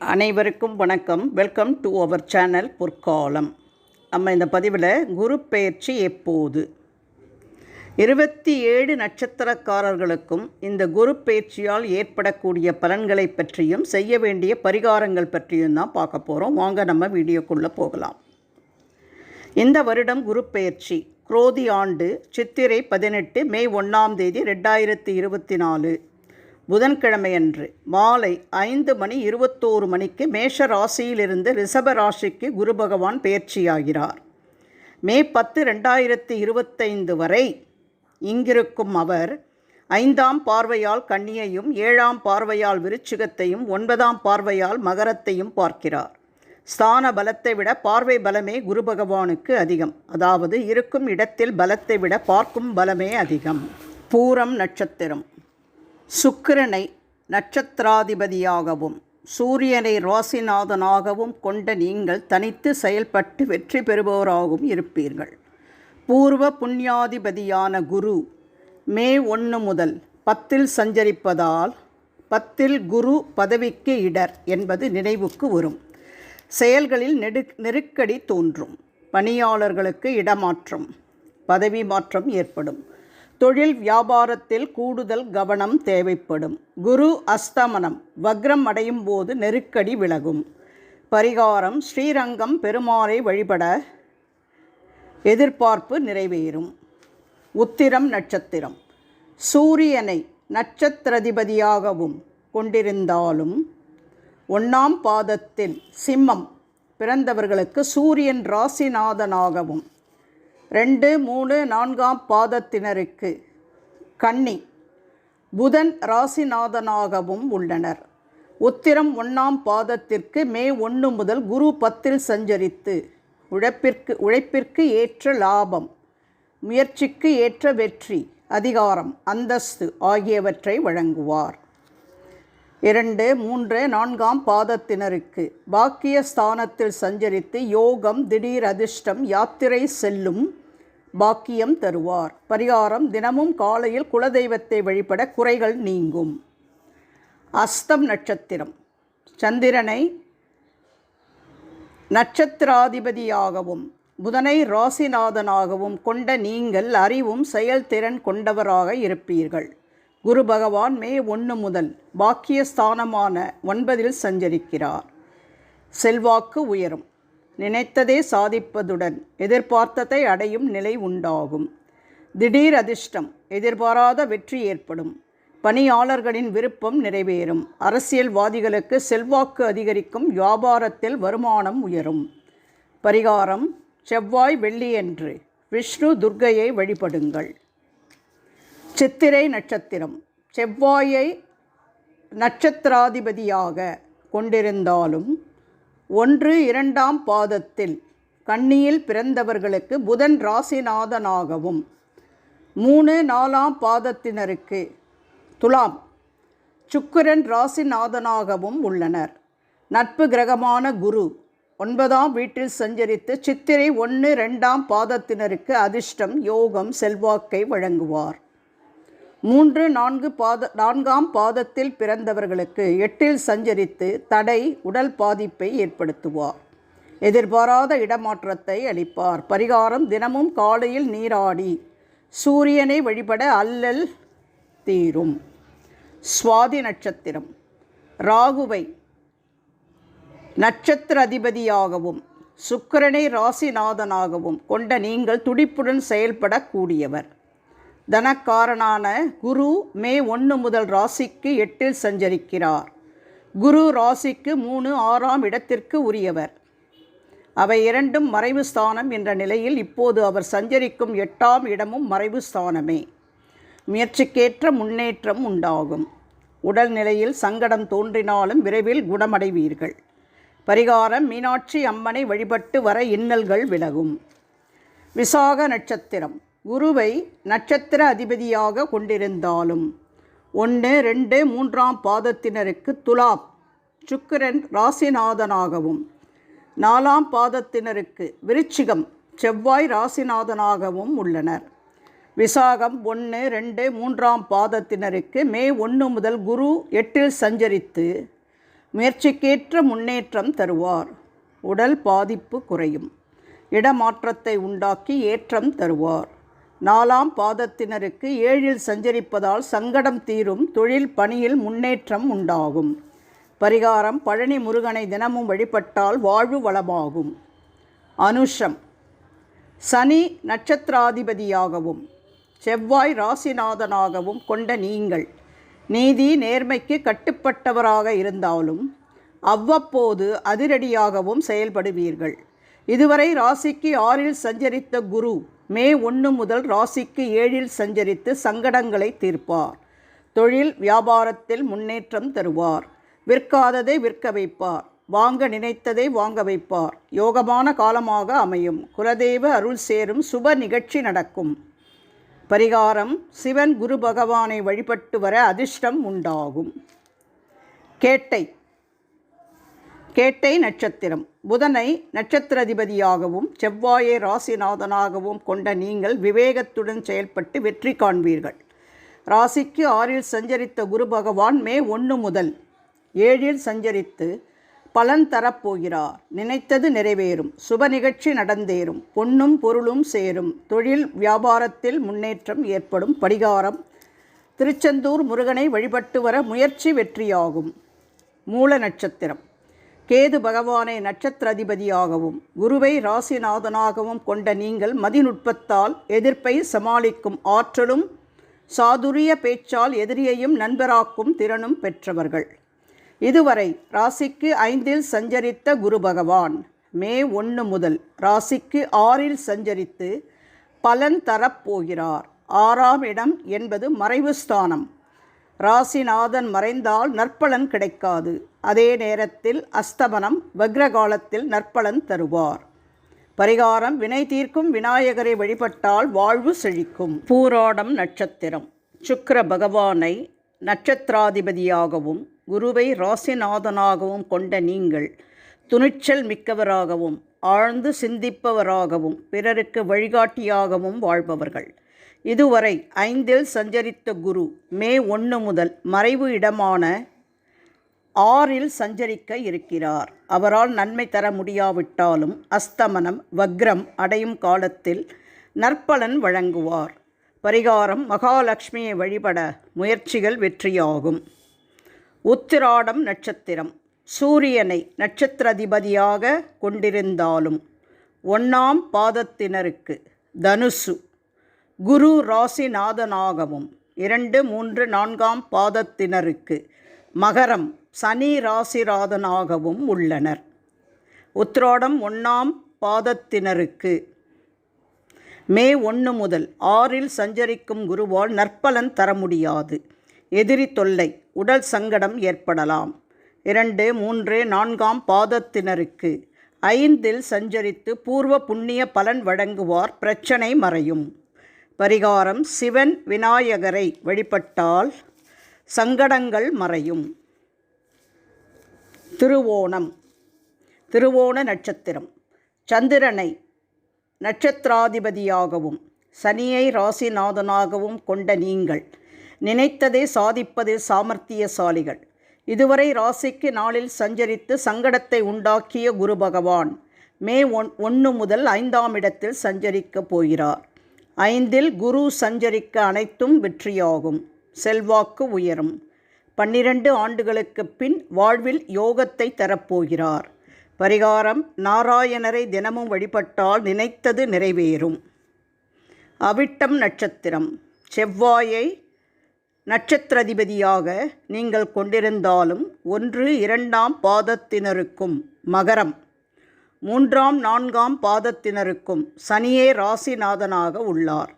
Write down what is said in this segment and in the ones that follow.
அனைவருக்கும் வணக்கம். Welcome to our channel பொற்காலம் நம்ம இந்த பதிவில் குரு பெயர்ச்சி எப்போது? இருபத்தி ஏழு நட்சத்திரக்காரர்களுக்கும் இந்த குரு பயிற்சியால் ஏற்படக்கூடிய பலன்களை பற்றியும் செய்ய வேண்டிய பரிகாரங்கள் பற்றியும் தான் பார்க்க போகிறோம் வாங்க நம்ம வீடியோக்குள்ளே போகலாம். இந்த வருடம் குரு பெயர்ச்சி. குரோதி ஆண்டு சித்திரை பதினெட்டு மே ஒன்றாம் தேதி ரெண்டாயிரத்தி இருபத்தி நாலு. புதன்கிழமையன்று மாலை ஐந்து மணி இருபத்தோரு மணிக்கு மேஷ ராசியிலிருந்து ரிஷப ராசிக்கு குரு பகவான் பெயர்ச்சியாகிறார் மே பத்து ரெண்டாயிரத்தி இருபத்தைந்து வரை இங்கிருக்கும் அவர் ஐந்தாம் பார்வையால் கன்னியையும் ஏழாம் பார்வையால் விருச்சிகத்தையும் ஒன்பதாம் பார்வையால் மகரத்தையும் பார்க்கிறார். ஸ்தான பலத்தை விட பார்வை பலமே குரு பகவானுக்கு அதிகம். அதாவது இருக்கும் இடத்தில் பலத்தை விட பார்க்கும் பலமே அதிகம். பூரம் நட்சத்திரம். சுக்கிரனை நட்சத்திராதிபதியாகவும் சூரியனை ராசிநாதனாகவும் கொண்ட நீங்கள் தனித்து செயல்பட்டு வெற்றி பெறுபவராகவும் இருப்பீர்கள். பூர்வ புண்ணியாதிபதியான குரு மே ஒன்று முதல் பத்தில் சஞ்சரிப்பதால் பத்தில் குரு பதவிக்கு இடர் என்பது நினைவுக்கு வரும். செயல்களில் நெடு நெருக்கடி தோன்றும். பணியாளர்களுக்கு இடமாற்றம் பதவி மாற்றம் ஏற்படும். தொழில் வியாபாரத்தில் கூடுதல் கவனம் தேவைப்படும். குரு அஸ்தமனம் வக்ரம் அடையும் போது நெருக்கடி விலகும். பரிகாரம் ஸ்ரீரங்கம் பெருமாளை வழிபட எதிர்பார்ப்பு நிறைவேறும். உத்திரம் நட்சத்திரம் சூரியனை நட்சத்திரதிபதியாகவும் கொண்டிருந்தாலும் ஒன்றாம் பாதத்தில் சிம்மம் பிறந்தவர்களுக்கு சூரியன் ராசிநாதனாகவும் ரெண்டு மூணு நான்காம் பாதத்தினருக்கு கன்னி. புதன் ராசிநாதனாகவும் உள்ளனர். உத்திரம் ஒன்றாம் பாதத்திற்கு மே ஒன்று முதல் குரு பத்தில் சஞ்சரித்து உழைப்பிற்கு உழைப்பிற்கு ஏற்ற லாபம் முயற்சிக்கு ஏற்ற வெற்றி அதிகாரம் அந்தஸ்து ஆகியவற்றை வழங்குவார். இரண்டு மூன்று நான்காம் பாதத்தினருக்கு பாக்கிய ஸ்தானத்தில் சஞ்சரித்து யோகம் திடீர் அதிர்ஷ்டம் யாத்திரை செல்லும் பாக்கியம் தருவார். பரிகாரம் தினமும் காலையில் குலதெய்வத்தை வழிபட குறைகள் நீங்கும். அஸ்தம் நட்சத்திரம். சந்திரனை நட்சத்திராதிபதியாகவும் புதனை ராசிநாதனாகவும் கொண்ட நீங்கள் அறிவும் செயல்திறன் கொண்டவராக இருப்பீர்கள். குரு பகவான் மே ஒன்று முதல் பாக்கியஸ்தானமான ஒன்பதில் சஞ்சரிக்கிறார். செல்வாக்கு உயரும். நினைத்ததே சாதிப்பதுடன் எதிர்பார்த்ததை அடையும் நிலை உண்டாகும். திடீர் அதிர்ஷ்டம் எதிர்பாராத வெற்றி ஏற்படும். பணியாளர்களின் விருப்பம் நிறைவேறும். அரசியல்வாதிகளுக்கு செல்வாக்கு அதிகரிக்கும். வியாபாரத்தில் வருமானம் உயரும். பரிகாரம் செவ்வாய் வெள்ளியன்று. விஷ்ணு துர்க்கையை வழிபடுங்கள். சித்திரை நட்சத்திரம். செவ்வாயை நட்சத்திராதிபதியாக கொண்டிருந்தாலும் ஒன்று இரண்டாம் பாதத்தில் கன்னியில் பிறந்தவர்களுக்கு புதன் ராசிநாதனாகவும் மூணு நாலாம் பாதத்தினருக்கு துலாம் சுக்கிரன் ராசிநாதனாகவும் உள்ளனர். நட்பு கிரகமான குரு ஒன்பதாம் வீட்டில் சஞ்சரித்து சித்திரை ஒன்று ரெண்டாம் பாதத்தினருக்கு அதிர்ஷ்டம் யோகம் செல்வாக்கை வழங்குவார். மூன்று நான்கு பாத நான்காம் பாதத்தில் பிறந்தவர்களுக்கு எட்டில் சஞ்சரித்து தடை உடல் பாதிப்பை ஏற்படுத்துவார். எதிர்பாராத இடமாற்றத்தை அளிப்பார். பரிகாரம் தினமும் காலையில் நீராடி சூரியனை வழிபட அல்லல் தீரும். சுவாதி நட்சத்திரம். ராகுவை நட்சத்திர அதிபதியாகவும் சுக்கரனை ராசிநாதனாகவும் கொண்ட நீங்கள் துடிப்புடன் செயல்படக்கூடியவர். தனக்காரனான குரு மே ஒன்று முதல் ராசிக்கு எட்டில் சஞ்சரிக்கிறார். குரு ராசிக்கு மூணு ஆறாம் இடத்திற்கு உரியவர். அவை இரண்டும் மறைவு ஸ்தானம் என்ற நிலையில் இப்போது அவர் சஞ்சரிக்கும் எட்டாம் இடமும் மறைவு ஸ்தானமே. முயற்சிக்கேற்ற முன்னேற்றம் உண்டாகும். உடல்நிலையில் சங்கடம் தோன்றினாலும் விரைவில் குணமடைவீர்கள். பரிகாரம் மீனாட்சி அம்மனை வழிபட்டு வர இன்னல்கள் விலகும். விசாக நட்சத்திரம். குருவை நட்சத்திர அதிபதியாக கொண்டிருந்தாலும் ஒன்று ரெண்டு மூன்றாம் பாதத்தினருக்கு துலாப் சுக்கிரன் ராசிநாதனாகவும் நாலாம் பாதத்தினருக்கு விருச்சிகம் செவ்வாய் ராசிநாதனாகவும் உள்ளனர். விசாகம் ஒன்று ரெண்டு மூன்றாம் பாதத்தினருக்கு மே ஒன்று முதல் குரு எட்டில் சஞ்சரித்து முயற்சிக்கேற்ற முன்னேற்றம் தருவார். உடல் பாதிப்பு குறையும். இடமாற்றத்தை உண்டாக்கி ஏற்றம் தருவார். நாலாம் பாதத்தினருக்கு ஏழில் சஞ்சரிப்பதால் சங்கடம் தீரும் தொழில் பணியில் முன்னேற்றம் உண்டாகும். பரிகாரம் பழனி முருகனை தினமும் வழிபட்டால் வாழ்வு வளமாகும். அனுஷம். சனி நட்சத்திராதிபதியாகவும் செவ்வாய் ராசிநாதனாகவும் கொண்ட நீங்கள் நீதி நேர்மைக்கு கட்டுப்பட்டவராக இருந்தாலும் அவ்வப்போது அதிரடியாகவும் செயல்படுவீர்கள். இதுவரை ராசிக்கு ஆறில் சஞ்சரித்த குரு மே ஒன்று முதல் ராசிக்கு ஏழில் சஞ்சரித்து சங்கடங்களை தீர்ப்பார். தொழில் வியாபாரத்தில் முன்னேற்றம் தருவார். விற்காததை விற்க வைப்பார். வாங்க நினைத்ததை வாங்க வைப்பார். யோகமான காலமாக அமையும். குலதெய்வ அருள் சேரும் சுப நிகழ்ச்சி நடக்கும். பரிகாரம் சிவன் குரு பகவானை வழிபட்டு வர அதிர்ஷ்டம் உண்டாகும். கேட்டை கேட்டை நட்சத்திரம். புதனை நட்சத்திரதிபதியாகவும் செவ்வாயை ராசிநாதனாகவும் கொண்ட நீங்கள் விவேகத்துடன் செயல்பட்டு வெற்றி காண்பீர்கள். ராசிக்கு ஆறில் சஞ்சரித்த குரு பகவான் மே ஒன்று முதல் ஏழில் சஞ்சரித்து பலன் தரப்போகிறார். நினைத்தது நிறைவேறும். சுப நிகழ்ச்சி நடந்தேறும். பொன்னும் பொருளும் சேரும். தொழில் வியாபாரத்தில் முன்னேற்றம் ஏற்படும். படிகாரம். திருச்செந்தூர் முருகனை வழிபட்டு வர முயற்சி வெற்றியாகும். மூல நட்சத்திரம். கேது பகவானை நட்சத்திரதிபதியாகவும் குருவை ராசிநாதனாகவும் கொண்ட நீங்கள் மதிநுட்பத்தால் எதிர்ப்பை சமாளிக்கும் ஆற்றலும் சாதுரிய பேச்சால் எதிரியையும் நண்பராக்கும் திறனும் பெற்றவர்கள். இதுவரை ராசிக்கு ஐந்தில் சஞ்சரித்த குரு பகவான் மே ஒன்று முதல் ராசிக்கு ஆறில் சஞ்சரித்து பலன் தரப்போகிறார். ஆறாம் இடம் என்பது மறைவு ஸ்தானம் ராசிநாதன் மறைந்தால் நற்பலன் கிடைக்காது. அதே நேரத்தில் அஸ்தமனம் வக்ரகாலத்தில் நற்பலன் தருவார். பரிகாரம் வினை தீர்க்கும் விநாயகரை வழிபட்டால் வாழ்வு செழிக்கும். பூராடம் நட்சத்திரம். சுக்கர பகவானை நட்சத்திராதிபதியாகவும் குருவை ராசிநாதனாகவும் கொண்ட நீங்கள் துணிச்சல் மிக்கவராகவும் ஆழ்ந்து சிந்திப்பவராகவும் பிறருக்கு வழிகாட்டியாகவும் வாழ்பவர்கள். இதுவரை ஐந்தில் சஞ்சரித்த குரு மே ஒன்று முதல் மறைவு இடமான ஆறில் சஞ்சரிக்க இருக்கிறார். அவரால் நன்மை தர முடியாவிட்டாலும் அஸ்தமனம் வக்ரம் அடையும் காலத்தில் நற்பலன் வழங்குவார். பரிகாரம் மகாலட்சுமியை வழிபட முயற்சிகள் வெற்றியாகும். உத்திராடம் நட்சத்திரம். சூரியனை நட்சத்திரதிபதியாக கொண்டிருந்தாலும் ஒன்றாம் பாதத்தினருக்கு தனுசு குரு ராசிநாதனாகவும். இரண்டு மூன்று நான்காம் பாதத்தினருக்கு மகரம் சனி ராசிராதனாகவும் உள்ளனர். உத்ராடம் ஒன்றாம் பாதத்தினருக்கு மே ஒன்று முதல் ஆறில் சஞ்சரிக்கும் குருவால் நற்பலன் தர முடியாது. எதிரி தொல்லை உடல் சங்கடம் ஏற்படலாம். இரண்டு மூன்று நான்காம் பாதத்தினருக்கு ஐந்தில் சஞ்சரித்து பூர்வ புண்ணிய பலன் வழங்குவார் பிரச்சனை மறையும். பரிகாரம் சிவன் விநாயகரை வழிபட்டால் சங்கடங்கள் மறையும். திருவோணம் திருவோண நட்சத்திரம். சந்திரனை நட்சத்திராதிபதியாகவும் சனியை ராசிநாதனாகவும் கொண்ட நீங்கள் நினைத்ததை சாதிப்பது சாமர்த்தியசாலிகள். இதுவரை ராசிக்கு நாளில் சஞ்சரித்து சங்கடத்தை உண்டாக்கிய குரு பகவான் மே ஒன் ஒன்று முதல் ஐந்தாம் இடத்தில் சஞ்சரிக்கப் போகிறார். ஐந்தில் குரு சஞ்சரிக்க அனைத்தும் வெற்றியாகும். செல்வாக்கு உயரும். பன்னிரண்டு ஆண்டுகளுக்கு பின் வாழ்வில் யோகத்தை தரப்போகிறார். பரிகாரம் நாராயணரை தினமும் வழிபட்டால் நினைத்தது நிறைவேறும். அவிட்டம் நட்சத்திரம். செவ்வாயை நட்சத்திரதிபதியாக நீங்கள் கொண்டிருந்தாலும் ஒன்று இரண்டாம் பாதத்தினருக்கும் மகரம். மூன்றாம் நான்காம் பாதத்தினருக்கும் சனியே ராசிநாதனாக உள்ளார்.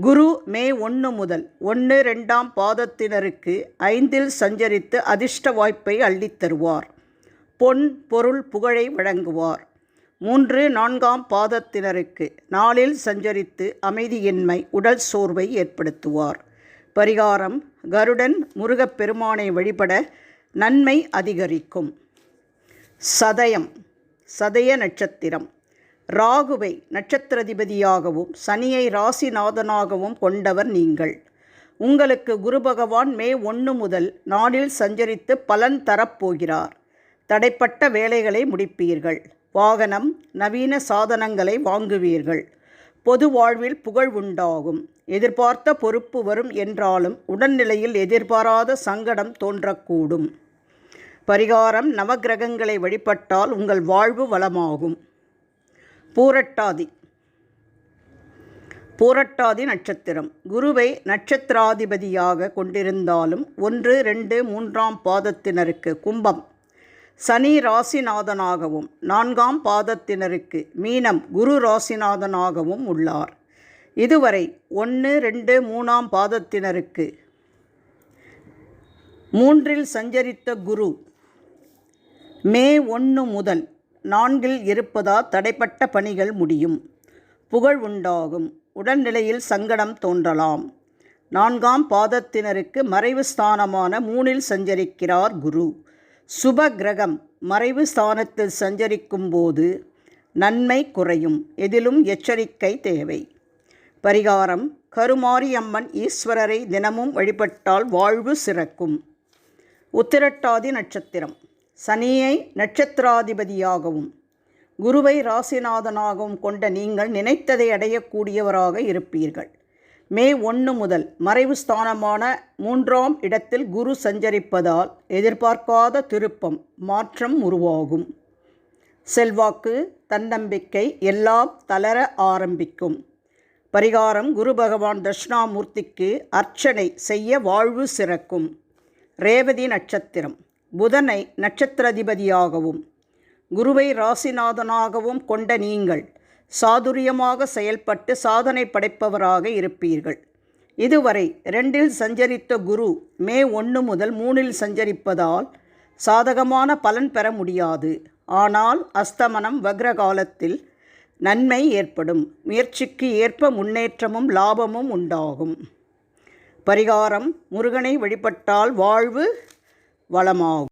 குரு மே ஒன்று முதல் ஒன்று ரெண்டாம் பாதத்தினருக்கு ஐந்தில் சஞ்சரித்து அதிர்ஷ்ட வாய்ப்பை அள்ளித்தருவார் பொன் பொருள் புகழை வழங்குவார். மூன்று நான்காம் பாதத்தினருக்கு நாளில் சஞ்சரித்து அமைதியின்மை உடல் சோர்வை ஏற்படுத்துவார். பரிகாரம் கருடன் முருகப்பெருமானை வழிபட நன்மை அதிகரிக்கும். சதயம் சதய நட்சத்திரம். ராகுவை நட்சத்திரதிபதியாகவும் சனியை ராசிநாதனாகவும் கொண்டவர் நீங்கள். உங்களுக்கு குரு பகவான் மே ஒன்று முதல் நாளில் சஞ்சரித்து பலன் தரப்போகிறார். தடைப்பட்ட வேலைகளை முடிப்பீர்கள். வாகனம் நவீன சாதனங்களை வாங்குவீர்கள். பொது வாழ்வில் புகழ் உண்டாகும். எதிர்பார்த்த பொறுப்பு வரும் என்றாலும் உடல்நிலையில் எதிர்பாராத சங்கடம் தோன்றக்கூடும். பரிகாரம் நவக்கிரகங்களை வழிபட்டால் உங்கள் வாழ்வு வளமாகும். பூரட்டாதி. பூரட்டாதி நட்சத்திரம். குருவை நட்சத்திராதிபதியாக கொண்டிருந்தாலும் ஒன்று ரெண்டு மூன்றாம் பாதத்தினருக்கு கும்பம். சனி ராசிநாதனாகவும் நான்காம் பாதத்தினருக்கு மீனம் குரு ராசிநாதனாகவும் உள்ளார். இதுவரை ஒன்று ரெண்டு மூணாம் பாதத்தினருக்கு மூன்றில் சஞ்சரித்த குரு மே ஒன்று முதல் நான்கில் இருப்பதால் தடைப்பட்ட பணிகள் முடியும். புகழ் உண்டாகும். உடல்நிலையில் சங்கடம் தோன்றலாம். நான்காம் பாதத்தினருக்கு மறைவு ஸ்தானமான மூணில் சஞ்சரிக்கிறார் குரு. சுப கிரகம் மறைவு ஸ்தானத்தில் சஞ்சரிக்கும் போது நன்மை குறையும். எதிலும் எச்சரிக்கை தேவை. பரிகாரம் கருமாரியம்மன் ஈஸ்வரரை தினமும் வழிபட்டால் வாழ்வு சிறக்கும். உத்திரட்டாதி நட்சத்திரம். சனியை நட்சத்திராதிபதியாகவும் குருவை ராசிநாதனாகவும் கொண்ட நீங்கள் நினைத்ததை அடையக்கூடியவராக இருப்பீர்கள். மே ஒன்று முதல் மறைவு ஸ்தானமான மூன்றாம் இடத்தில் குரு சஞ்சரிப்பதால் எதிர்பார்க்காத திருப்பம் மாற்றம் உருவாகும். செல்வாக்கு தன்னம்பிக்கை எல்லாம் தளர ஆரம்பிக்கும். பரிகாரம் குரு பகவான் தட்சிணாமூர்த்திக்கு அர்ச்சனை செய்ய வாழ்வு சிறக்கும். ரேவதி நட்சத்திரம். புதனை நட்சத்திரதிபதியாகவும் குருவை ராசிநாதனாகவும் கொண்ட நீங்கள் சாதுரியமாக செயல்பட்டு சாதனை படைப்பவராக இருப்பீர்கள். இதுவரை ரெண்டில் சஞ்சரித்த குரு மே ஒன்று முதல் மூணில் சஞ்சரிப்பதால் சாதகமான பலன் பெற முடியாது. ஆனால் அஸ்தமனம் வக்ர காலத்தில் நன்மை ஏற்படும். முயற்சிக்கு ஏற்ப முன்னேற்றமும் லாபமும் உண்டாகும். பரிகாரம் முருகனை வழிபட்டால் வாழ்வு வளமாகும்.